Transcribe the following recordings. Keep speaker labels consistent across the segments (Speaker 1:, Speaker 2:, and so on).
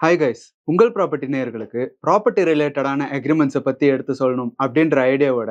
Speaker 1: Hi guys உங்கள் property நேயர்களுக்கு property ரிலேட்டடான அக்ரிமெண்ட்ஸை பற்றி எடுத்து சொல்லணும் அப்படின்ற ஐடியாவோட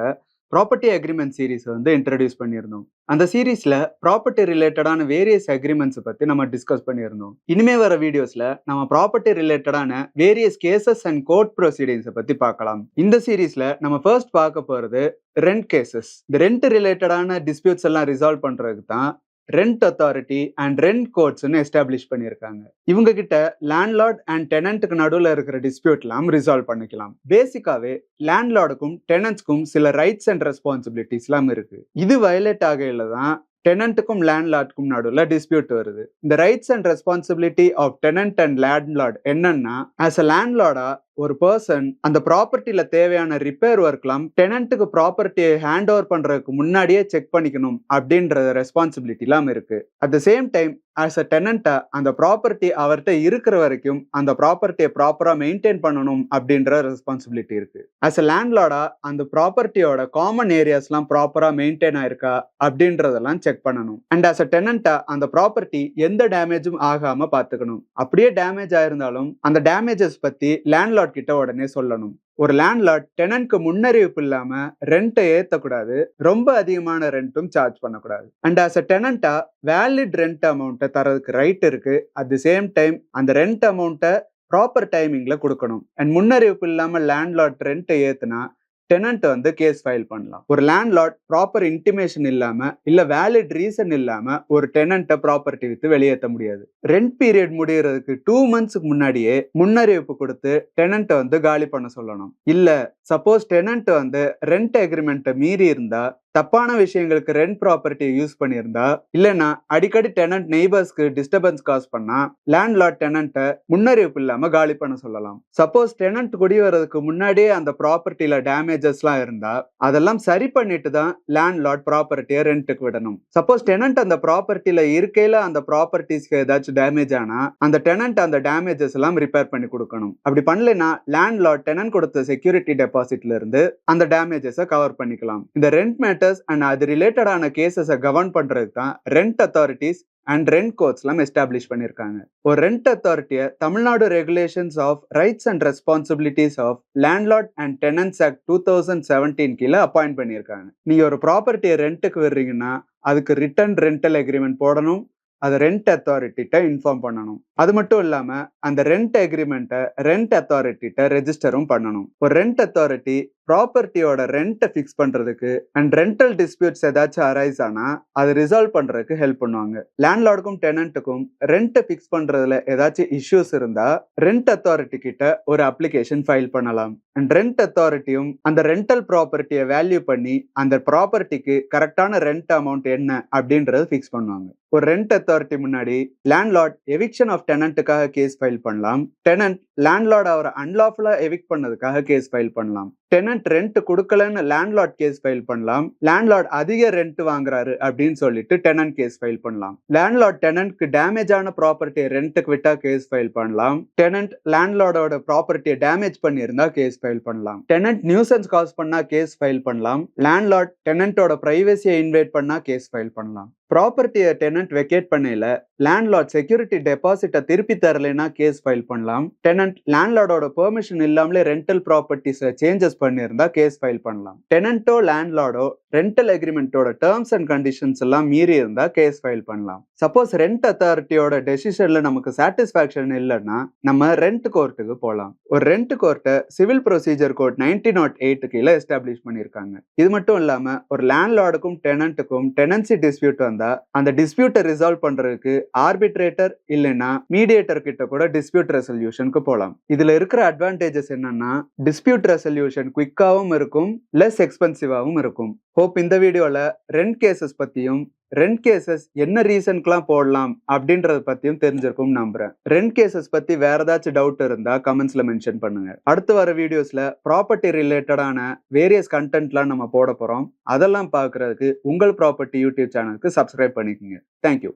Speaker 1: ப்ராப்பர்ட்டி அக்ரிமெண்ட் சீரிஸ் வந்து இன்ட்ரடியூஸ் பண்ணியிருந்தோம். அந்த சீரீஸில் ப்ராப்பர்ட்டி ரிலேட்டடான வேரியஸ் அக்ரிமெண்ட்ஸை பற்றி நம்ம டிஸ்கஸ் பண்ணியிருந்தோம். இனிமே வர வீடியோஸில் நம்ம ப்ராப்பர்ட்டி ரிலேட்டடான வேரியஸ் கேசஸ் அண்ட் கோர்ட் ப்ரொசீடிங்ஸை பற்றி பார்க்கலாம். இந்த சீரீஸில் நம்ம ஃபர்ஸ்ட் பார்க்க போகிறது ரெண்ட் கேசஸ் இந்த ரெண்ட் ரிலேட்டடான டிஸ்பியூட்ஸ் எல்லாம் ரிசால்வ் பண்ணுறதுக்கு தான் ரெண்ட் அத்தாரிட்டி அண்ட் ரெண்ட் கோர்ட்ஸ்னு எஸ்டாப்ளிஷ் பண்ணியிருக்காங்க. இவங்க கிட்ட லேண்ட்லார்ட் அண்ட் டெனண்ட்டுக்கு நடுவில் இருக்கிற டிஸ்பியூட்லாம் ரிசால்வ் பண்ணிக்கலாம். பேசிக்காவே லேண்ட்லார்டுக்கும் டெனன்ட்ஸ்க்கும் சில ரைட்ஸ் அண்ட் ரெஸ்பான்சிபிலிட்டிஸ்லாம் இருக்கு. இது வயலேட் ஆகையில தான் டெனண்ட்டுக்கும் லேண்ட்லார்டுக்கும் நடுவில் டிஸ்பியூட் வருது. இந்த rights and responsibility of tenant and landlord என்னன்னா ஆஸ் அ லேண்ட்லார்டா ஒரு பர்சன் அந்த ப்ராப்பர்ட்டியில் தேவையான ரிப்பேர் ஒர்க்லாம் டெனண்ட்டுக்கு ப்ராப்பர்ட்டியை ஹேண்ட் ஓவர் பண்ணுறதுக்கு முன்னாடியே செக் பண்ணிக்கணும் அப்படின்ற ரெஸ்பான்சிபிலிட்டிலாம் இருக்குது at the same time as a டெனண்ட்டை அந்த ப்ராப்பர்ட்டி அவர்கிட்ட இருக்கிற வரைக்கும் அந்த ப்ராப்பர்ட்டியை ப்ராப்பராக மெயின்டைன் பண்ணணும் அப்படின்ற ரெஸ்பான்சிபிலிட்டி இருக்கு. ஆஸ் அ லேண்ட்லாடா அந்த ப்ராப்பர்ட்டியோட காமன் ஏரியாஸ்லாம் ப்ராப்பராக மெயின்டைன் ஆயிருக்கா அப்படின்றதெல்லாம் செக் பண்ணணும். அண்ட் ஆஸ் அ டெனண்ட்டை அந்த ப்ராப்பர்ட்டி எந்த டேமேஜும் ஆகாமல் பார்த்துக்கணும் அப்படியே டேமேஜ் ஆயிருந்தாலும் அந்த டேமேஜஸ் பற்றி லேண்ட்லாட் கிட்ட உடனே சொல்லணும். ஒரு லேண்ட்லார்ட் டெனன்ட்க்கு முன்னறிவிப்பு இல்லாம ரெண்ட்டை ஏத்தக்கூடாது. ரொம்ப அதிகமான ரெண்ட்டும் சார்ஜ் பண்ணக்கூடாது. அண்ட் ஆஸ் அ டெனண்டா வேலிட் ரெண்ட் அமௌண்ட்டை தரதுக்கு ரைட் இருக்கு. அட் தி சேம் டைம் அந்த ரெண்ட் அமௌண்ட்டை ப்ராப்பர் டைமிங்ல கொடுக்கணும். அண்ட் முன்னறிவிப்பு இல்லாம லேண்ட்லார்ட் ரெண்ட்டை ஏத்துனா டெனண்ட் வந்து கேஸ் ஃபைல் பண்ணலாம். ஒரு லேண்ட்லார்ட் ப்ராப்பர் இன்டிமேஷன் இல்லாம இல்ல வேலிட் ரீசன் இல்லாம ஒரு டெனண்ட்டை ப்ராப்பர்ட்டி வித்து வெளியேற்ற முடியாது. ரெண்ட் பீரியட் முடியறதுக்கு டூ மந்த்ஸ்க்கு முன்னாடியே முன்னறிவிப்பு கொடுத்து டெனண்ட்டை வந்து காலி பண்ண சொல்லணும். இல்ல சப்போஸ் டெனண்ட் வந்து ரெண்ட் அக்ரிமெண்ட்டை மீறி இருந்தா தப்பான விஷயங்களுக்கு ரெண்ட் ப்ராப்பர்ட்டியை யூஸ் பண்ணியிருந்தா இல்லைன்னா அடிக்கடி டெனன்ட் நெய்பர்ஸ்க்கு டிஸ்டர்பன்ஸ் காஸ் பண்ணா லேண்ட் லாட் டெனண்ட்டை முன்னறிவிப்பு இல்லாம காலி பண்ண சொல்லலாம். சப்போஸ் டெனண்ட் குடி வர்றதுக்கு முன்னாடியே அந்த ப்ராப்பர்ட்டியில டேமேஜஸ்லாம் இருந்தா அதெல்லாம் சரி பண்ணிட்டு தான் லேண்ட் லாட் ப்ராப்பர்ட்டியை ரெண்ட்டுக்கு விடணும். சப்போஸ் டெனண்ட் அந்த ப்ராப்பர்ட்டியில இருக்கையில அந்த ப்ராப்பர்ட்டிஸ்க்கு ஏதாச்சும் டேமேஜ் ஆனா அந்த டெனண்ட் அந்த டேமேஜஸ் எல்லாம் ரிப்பேர் பண்ணி கொடுக்கணும். அப்படி பண்ணலைன்னா லேண்ட்லார்ட் டெனன்ட் கொடுத்த செக்யூரிட்டி டெபாசிட்ல இருந்து அந்த டேமேஜஸை கவர் பண்ணிக்கலாம். இந்த ரெண்ட் மேட்டர் மேட்டர்ஸ் அண்ட் அது ரிலேட்டடான கேசஸை கவர்ன் பண்ணுறதுக்கு தான் ரெண்ட் அத்தாரிட்டிஸ் அண்ட் ரெண்ட் கோர்ட்ஸ்லாம் எஸ்டாப்ளிஷ் பண்ணியிருக்காங்க ஒரு rent அத்தாரிட்டியை Tamil Nadu regulations of rights and responsibilities of landlord and tenants act two thousand seventeen கீழே அப்பாயிண்ட் பண்ணியிருக்காங்க நீங்க ஒரு ப்ராப்பர்ட்டியை ரெண்ட்டுக்கு விடுறீங்கன்னா அதுக்கு ரிட்டர்ன் ரெண்டல் அக்ரிமெண்ட் போடணும் அதை ரெண்ட் அத்தாரிட்டிகிட்ட இன்ஃபார்ம் பண்ணணும். அது மட்டும் இல்லாம அந்த ரெண்ட் அக்ரிமெண்ட்டை ரெண்ட் அத்தாரிட்டிட்ட ரெஜிஸ்டரும் பண்ணணும். ஒரு ரெண்ட் அத்தாரிட்டி ப்ராப்பர்ட்டியோட ரெண்ட்டை ஃபிக்ஸ் பண்றதுக்கு அண்ட் ரெண்டல் டிஸ்பியூட்ஸ் ஏதாச்சும் அரைஸ் ஆனால் அது ரிசால்வ் பண்ணுறதுக்கு ஹெல்ப் பண்ணுவாங்க. லேண்ட்லார்டுக்கும் டெனண்ட்டுக்கும் ரெண்ட்டை ஃபிக்ஸ் பண்றதுல ஏதாச்சும் இஷ்யூஸ் இருந்தால் ரெண்ட் அத்தாரிட்டி கிட்ட ஒரு அப்ளிகேஷன் ஃபைல் பண்ணலாம். அண்ட் ரெண்ட் அத்தாரிட்டியும் அந்த ரெண்டல் ப்ராப்பர்ட்டியை வேல்யூ பண்ணி அந்த ப்ராப்பர்ட்டிக்கு கரெக்டான ரெண்ட் அமௌண்ட் என்ன அப்படின்றத ஃபிக்ஸ் பண்ணுவாங்க. ஒரு ரெண்ட் அத்தாரிட்டி முன்னாடி லேண்ட்லார்ட் எவிக்ஷன் ஆஃப் டெனண்ட்டுக்காக கேஸ் ஃபைல் பண்ணலாம். டெனண்ட் லேண்ட்லார்ட் அவரை அன்லாஃபுல்லா எவிக் பண்ணதுக்காக கேஸ் ஃபைல் பண்ணலாம். டெனன்ட் ரெண்ட் கொடுக்கலன்னு லேண்ட்லார்ட் கேஸ் ஃபைல் பண்ணலாம். லேண்ட்லார்ட் அதிக ரெண்ட் வாங்குறாரு அப்படின்னு சொல்லிட்டு டெனன்ட் கேஸ் ஃபைல் பண்ணலாம். லேண்ட்லார்ட் டெனன்ட்க்கு டேமேஜ் ஆன ப்ராப்பர்ட்டியை ரெண்ட்டுக்கு விட்டா கேஸ் ஃபைல் பண்ணலாம். டெனன்ட் லேண்ட்லார்டோட ப்ராப்பர்ட்டியை டேமேஜ் பண்ணியிருந்தா கேஸ் ஃபைல் பண்ணலாம். டெனன்ட் நியூசன்ஸ் காஸ் பண்ணா கேஸ் ஃபைல் பண்ணலாம். லேண்ட்லார்ட் டெனன்ட்டோட பிரைவசியை இன்வைட் பண்ணா கேஸ் ஃபைல் பண்ணலாம். ப்ராப்பர்ட்டியை டெனன்ட் வெக்கேட் பண்ணல லேண்ட்லார்ட் செக்யூரிட்டி டெபாசிட்டை திருப்பி தரலைன்னா கேஸ் ஃபைல் பண்ணலாம். டெனன்ட் லேண்ட்லார்டோட பெர்மிஷன் இல்லாமலே ரெண்டல் ப்ராப்பர்ட்டிஸை சேஞ்சஸ் பண்ணியிருந்தா கேஸ் ஃபைல் பண்ணலாம். டெனன்ட்டோ லேண்ட்லார்டோ ரெண்டல் அக்ரிமெண்ட்டோட டேர்ம்ஸ் அண்ட் கண்டிஷன்ஸ் எல்லாம் மீறி இருந்தா கேஸ் ஃபைல் பண்ணலாம். சப்போஸ் ரெண்ட் அத்தாரிட்டியோட டெசிஷன்ல நமக்கு சாட்டிஸ்ஃபேக்ஷன் இல்லைன்னா நம்ம ரெண்ட் கோர்ட்டுக்கு போகலாம் ஒரு ரெண்ட் கோர்ட்டை civil procedure court nineteen naught eight கீழே எஸ்டாப்ளிஷ் பண்ணியிருக்காங்க. இது மட்டும் இல்லாமல் ஒரு லேண்ட்லார்டுக்கும் டெனண்ட்டுக்கும் டெனன்சி டிஸ்பியூட் அந்த டிஸ்பியூட்டை ரிசால்வ் பண்றதுக்கு ஆர்பிட்ரேட்டர் இல்லைன்னா மீடியேட்டர் கிட்ட கூட டிஸ்பியூட் ரெசல்யூஷனுக்கு போகலாம் இதுல இருக்கிற அட்வான்டேஜஸ் என்னன்னா டிஸ்பியூட் ரெசல்யூஷன் குவிக்காவும் இருக்கும் லெஸ் எக்ஸ்பென்சிவாகவும் இருக்கும். ஹோப் இந்த வீடியோவில் ரெண்ட் கேசஸ் பற்றியும் ரெண்ட் கேசஸ் என்ன ரீசனுக்குலாம் போடலாம் அப்படின்றத பத்தியும் தெரிஞ்சிருக்கும் நம்புறேன். ரெண்ட் கேசஸ் பத்தி வேற ஏதாச்சும் டவுட் இருந்தா கமெண்ட்ஸ்ல மென்ஷன் பண்ணுங்க. அடுத்து வர வீடியோஸ்ல ப்ராப்பர்ட்டி ரிலேட்டடான வேரியஸ் கண்டென்ட்லாம் நம்ம போட போறோம். அதெல்லாம் பார்க்கறதுக்கு உங்கள் ப்ராப்பர்ட்டி யூடியூப் சேனலுக்கு சப்ஸ்கிரைப் பண்ணிக்கோங்க. Thank you